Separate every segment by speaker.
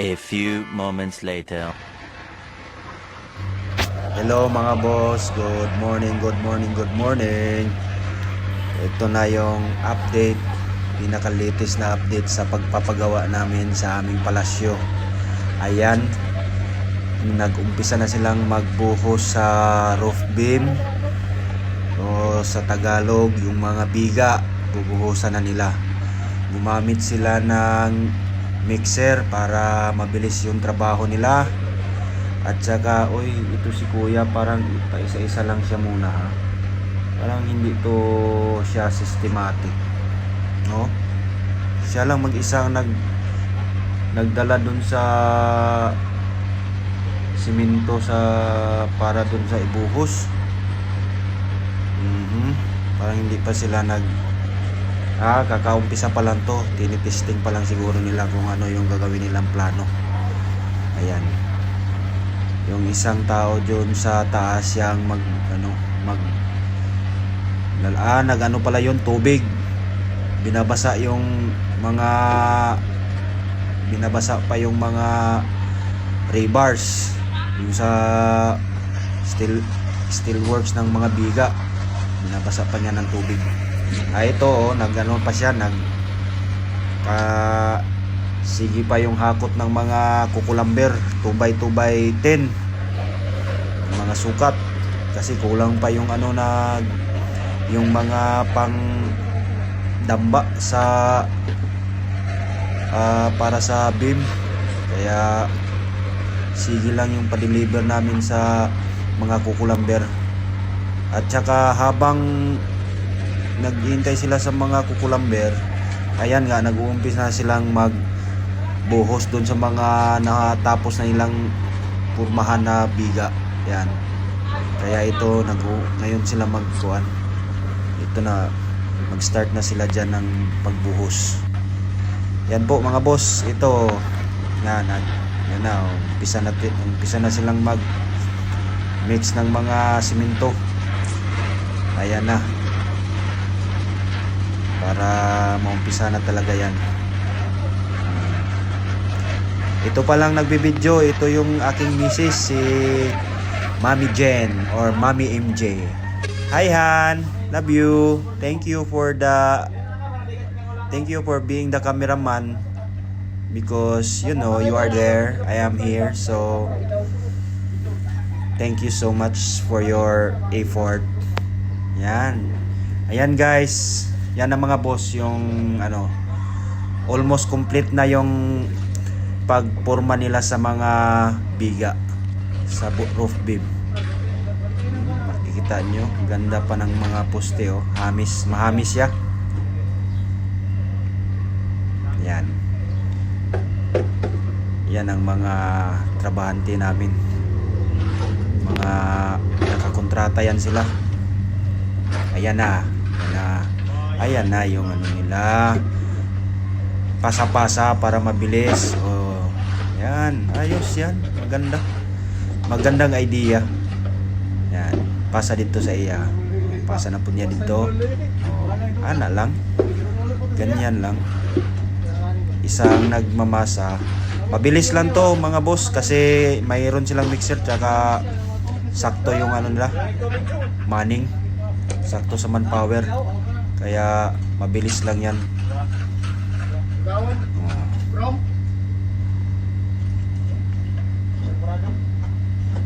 Speaker 1: A few moments later.
Speaker 2: Hello mga boss, good morning, good morning, good morning. Ito na yung update, pinaka-latest na update sa pagpapagawa namin sa aming palasyo. Ayan, nag-umpisa na silang magbuhos sa roof beam. O sa Tagalog, yung mga biga, bubuhusan na nila. Gumamit sila ng mixer para mabilis yung trabaho nila. At saka, oy, ito si kuya, parang isa-isa lang siya muna ha. Parang hindi to siya systematic. No? Siya lang mag-isa nag nagdala dun sa simento sa para dun sa ibuhos. Mhm. Parang hindi pa sila nag Ah, kakaumpisa pa lang to. Tinitesting pa lang siguro nila kung ano yung gagawin nilang plano. Ayan. Yung isang tao doon sa taas yang mag ano mag ah, nag ano pala yung tubig. Binabasa yung mga binabasa pa yung mga rebars yung sa steel steel works ng mga biga. Binabasa pa niya ng tubig ah ito oh, nag ano pa siya nag ka sige pa yung hakot ng mga kukulamber 2x 2x10 mga sukat. Kasi kulang pa yung ano na yung mga pang damba sa ah, para sa beam. Kaya sige lang yung pa-deliver namin sa mga kukulamber. At saka habang naghihintay sila sa mga kukulamber ayan nga nag-uumpisa na silang mag buhos doon sa mga natapos na nilang purmahan na biga. Yan. Kaya ito nag ngayon sila magkuan. Ito na mag-start na sila diyan ng pagbuhos. Yan po mga boss, ito na na yan na umpisa na umpisa na silang mag mix ng mga simento. Ayan na. Para maumpisa na talaga yan. Ito pa lang nagbibideo, ito yung aking misis si Mami Jen or Mami MJ. Hi Han, love you. Thank you for the Thank you for being the cameraman because you know you are there, I am here. So thank you so much for your effort. Yan. Ayan guys, yan ang mga boss yung ano almost complete na yung pagporma nila sa mga biga sa roof beam. Makikita nyo, ganda pa ng mga poste oh. Hamis, mahamis siya. Yan. Yan ang mga trabahante namin. Mga nakakontrata yan sila. Ayan na. Ayan na yung ano nila pasa-pasa para mabilis. Oh, yan, ayos yan. Maganda. Magandang idea. Yan, pasa dito sa iya. Pasa na po niya dito. Oh, ana lang. Ganyan lang. Isang nagmamasa. Mabilis lang to mga boss kasi mayroon silang mixer tsaka sakto yung ano nila manning sakto sa manpower kaya mabilis lang yan Oh.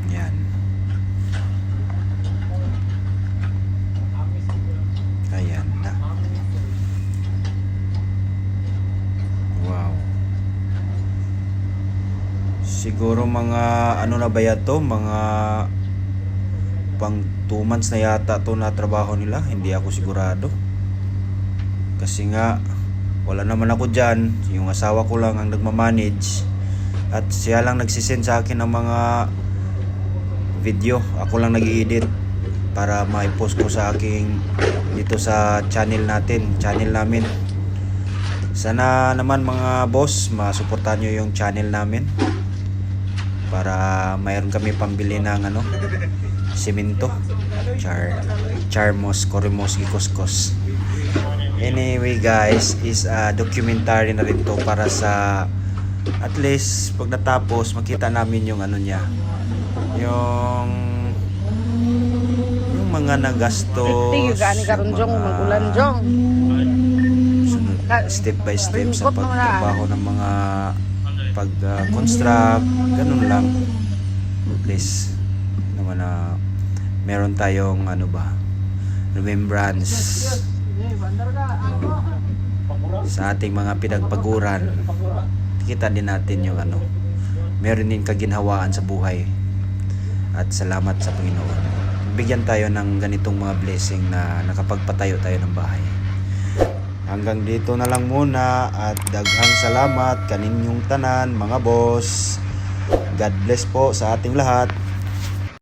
Speaker 2: Yan. Ayan na. Wow. Siguro mga ano na ba yan to? Mga pang 2 months na yata to na trabaho nila. Hindi ako sigurado. Kasi nga wala naman ako dyan. Yung asawa ko lang ang nagmamanage. At siya lang nagsisend sa akin ng mga video. Ako lang nag-edit para mai-post ko sa aking dito sa channel natin channel namin. Sana naman mga boss masuportahan nyo yung channel namin para mayroon kami pambili ng ano simento. Char charmos korimos gikoskos Anyway guys, is a documentary na rin to para sa at least pag natapos makita namin yung ano niya. Yung yung mga nagastos
Speaker 3: Tingyo gani karon jong magulan
Speaker 2: step by step sa pagtrabaho ng mga pag uh, construct ganun lang. Please naman na meron tayong ano ba remembrance sa ating mga pinagpaguran kita din natin yung ano meron din kaginhawaan sa buhay. At salamat sa Panginoon. Bigyan tayo ng ganitong mga blessing na nakapagpatayo tayo ng bahay. Hanggang dito na lang muna at daghang salamat kaninyong tanan mga boss. God bless po sa ating lahat